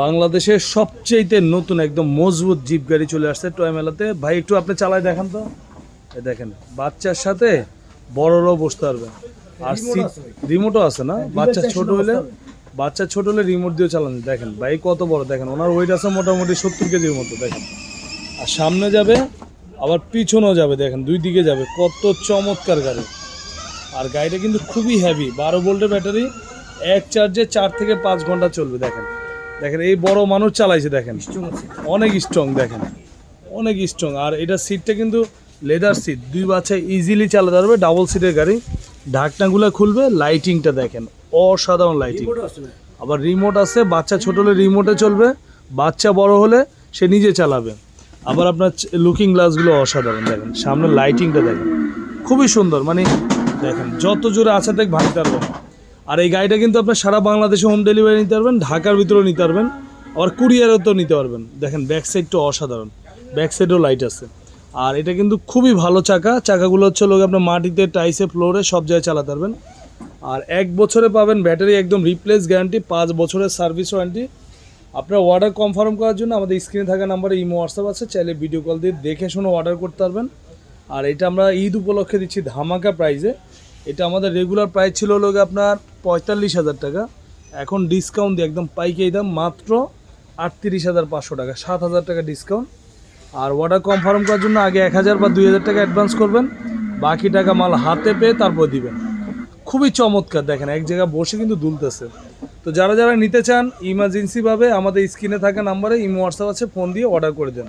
বাংলাদেশের সবচেয়েতে নতুন একদম মজবুত জিপ গাড়ি চলে আসছে টয় মেলাতে। ভাই একটু আপনি চালায় দেখান তো। দেখেন বাচ্চার সাথে বড়রাও বসতে পারবে। আর সিট রিমোটও আছে না? বাচ্চা ছোট হলে বাচ্চা ছোট হলে রিমোট দিয়ে চালানো দেখেন ভাই কত বড়। দেখেন ওনার ওয়েট আছে মোটামুটি সত্তর কেজির মতো। দেখেন আর সামনে যাবে আবার পিছনেও যাবে। দেখেন দুই দিকে যাবে। কত চমৎকার গাড়ি। আর গাড়িটা কিন্তু খুবই হ্যাভি বারো ভোল্টের ব্যাটারি এক চার্জে চার থেকে পাঁচ ঘণ্টা চলবে। দেখেন দেখেন এই বড় মানুষ চালাইছে দেখেন। অনেক স্ট্রং দেখেন। অনেক স্ট্রং আর এটা সিটটা কিন্তু লেদার সিট দুই বাচ্চা ইজিলি চালাতে পারবে ডাবল সিটের গাড়ি। ঢাকনাগুলো খুলবে লাইটিংটা দেখেন। অসাধারণ লাইটিং আবার রিমোট আছে বাচ্চা ছোট হলে রিমোটে চলবে বাচ্চা বড় হলে সে নিজে চালাবে। আবার আপনার লুকিং গ্লাসগুলো অসাধারণ দেখেন। সামনে লাইটিংটা দেখেন। খুবই সুন্দর মানে দেখেন যত জোরে আছে দেখ ভাঙতে পারবেন না। আর এই গাড়িটা কিন্তু আপনার সারা বাংলাদেশে হোম ডেলিভারি নিতে পারবেন, ঢাকার ভিতরেও নিতে পারবেন, আবার কুরিয়ারও তো নিতে পারবেন। দেখেন ব্যাক সাইডটা অসাধারণ ব্যাক সাইডেও লাইট আছে। আর এটা কিন্তু খুবই ভালো চাকা, চাকাগুলো হচ্ছে লোক আপনার মাটিতে টাইসে ফ্লোরে সব জায়গায় চালাতে পারবেন। আর এক বছরে পাবেন ব্যাটারি একদম রিপ্লেস গ্যারান্টি পাঁচ বছরের সার্ভিস ওয়ারেন্টি আপনার অর্ডার কনফার্ম করার জন্য আমাদের স্ক্রিনে থাকা নাম্বারে ইমো হোয়াটসঅ্যাপ আছে, চাইলে ভিডিও কল দিয়ে দেখে শুনে অর্ডার করতে পারবেন। আর এটা আমরা ঈদ উপলক্ষে দিচ্ছি ধামাকা প্রাইজে এটা আমাদের রেগুলার প্রাইস ছিল হলো আপনার পঁয়তাল্লিশ হাজার টাকা। এখন ডিসকাউন্ট দিয়ে একদম পাইকারি দাম মাত্র আটত্রিশ হাজার পাঁচশো টাকা, সাত হাজার টাকা ডিসকাউন্ট আর অর্ডার কনফার্ম করার জন্য আগে এক হাজার বা দুই হাজার টাকা অ্যাডভান্স করবেন, বাকি টাকা মাল হাতে পেয়ে তারপর দিবেন। খুবই চমৎকার, দেখেন এক জায়গায় বসে কিন্তু দুলতেছে। তো যারা যারা নিতে চান ইমার্জেন্সিভাবে আমাদের স্ক্রিনে থাকা নাম্বারে ইমো হোয়াটসঅ্যাপ আছে ফোন দিয়ে অর্ডার করে দেন।